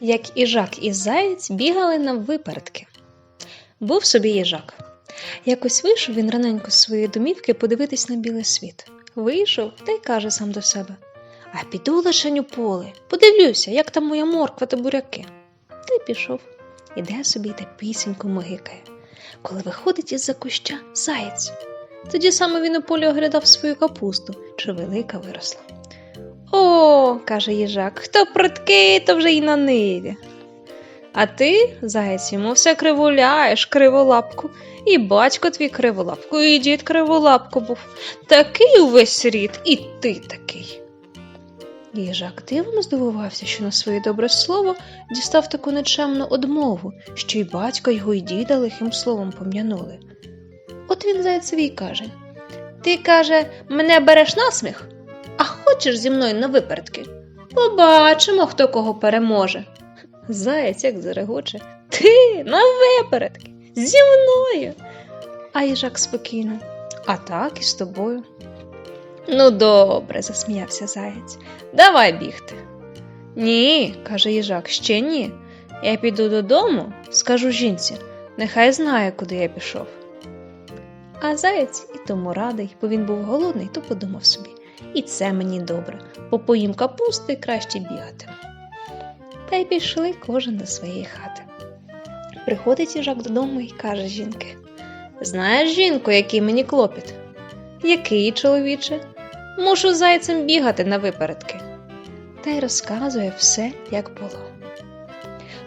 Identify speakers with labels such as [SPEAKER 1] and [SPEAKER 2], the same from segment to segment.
[SPEAKER 1] як їжак і заєць бігали на випередки. Був собі їжак. Якось вийшов він раненько з своєї домівки подивитись на білий світ. Вийшов та й каже сам до себе: А піду лишень у поле, подивлюся, як там моя морква та буряки. Та й пішов. Іде собі та пісеньку могикає. Коли виходить із-за куща заєць. Тоді саме він у полі оглядав свою капусту, чи велика виросла. О, каже їжак, хто прудкий, то вже й на ниві. А ти, заєць, йому все кривуляєш, криволапку, і батько твій криволапку, і дід криволапку був. Такий увесь рід, і ти такий. Їжак дивно здивувався, що на своє добре слово дістав таку нечемну одмову, що й батько його, й діда лихим словом пом'янули. От він зайцеві каже: Ти, каже, мене береш насміх, а хочеш зі мною на випередки? Побачимо, хто кого переможе. Заєць як зарегоче. Ти на випередки зі мною. А їжак спокійно. А так і з тобою. Ну, добре, засміявся заєць. Давай бігти. Ні, каже їжак, ще ні. Я піду додому, скажу жінці, нехай знає, куди я пішов. А заєць і тому радий, бо він був голодний, то подумав собі. І це мені добре, бо поїм капусти краще бігати. Та й пішли кожен до своєї хати. Приходить їжак додому і каже жінки: Знаєш, жінко, який мені клопіт? Який, чоловіче? Мушу зайцем бігати на випередки. Та й розказує все, як було.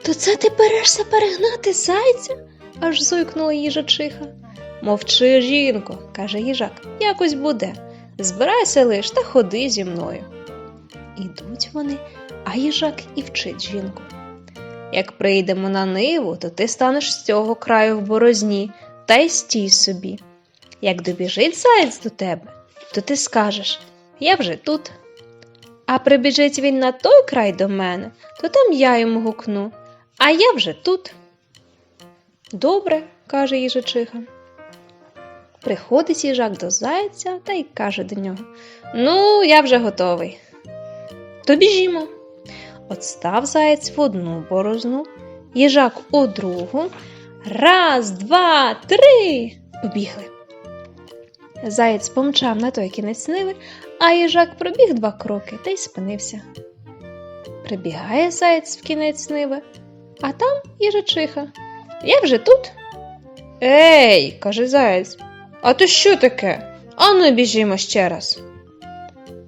[SPEAKER 1] То це ти берешся перегнати зайця? аж зойкнула їжачиха. Мовчи, жінко, каже їжак, якось буде. Збирайся лиш та ходи зі мною. Ідуть вони, а їжак і вчить жінку. Як прийдемо на ниву, то ти станеш з цього краю в борозні та й стій собі. Як добіжить заєць до тебе, то ти скажеш Я вже тут. А прибіжить він на той край до мене, то там я йому гукну, а я вже тут. Добре, каже їжачиха. Приходить їжак до зайця та й каже до нього Ну, я вже готовий. То біжімо. От заєць в одну борозну, їжак у другу. Раз, два, три. Побігли. Заєць помчав на той кінець ниви, а їжак пробіг два кроки та й спинився. Прибігає заєць в кінець ниви, а там їжачиха. Я вже тут. Ей, каже заєць, а то що таке? Ану, біжімо ще раз.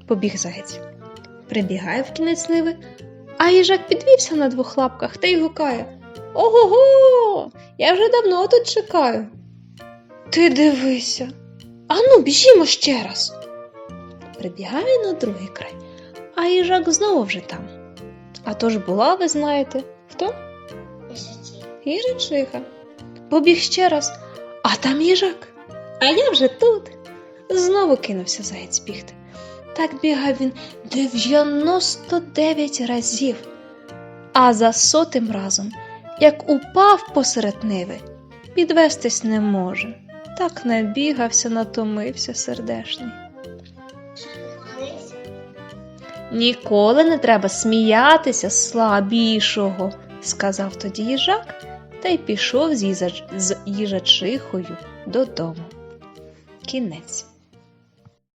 [SPEAKER 1] Побіг заєць. Прибігає в кінець ниви, а їжак підвівся на двох лапках та й гукає Ого-го! Я вже давно тут чекаю. Ти дивися. Ану, біжімо ще раз. Прибігає на другий край, а їжак знову вже там. А то ж була, ви знаєте, хто? Їжачиха. Побіг ще раз, а там їжак. А я вже тут. Знову кинувся заєць бігти. Так бігав він 99 разів. А за сотим разом, як упав посеред ниви, підвестись не може. Так набігався, натомився сердешний. Ніколи не треба сміятися слабішого, сказав тоді їжак та й пішов з їжачихою додому. Кінець.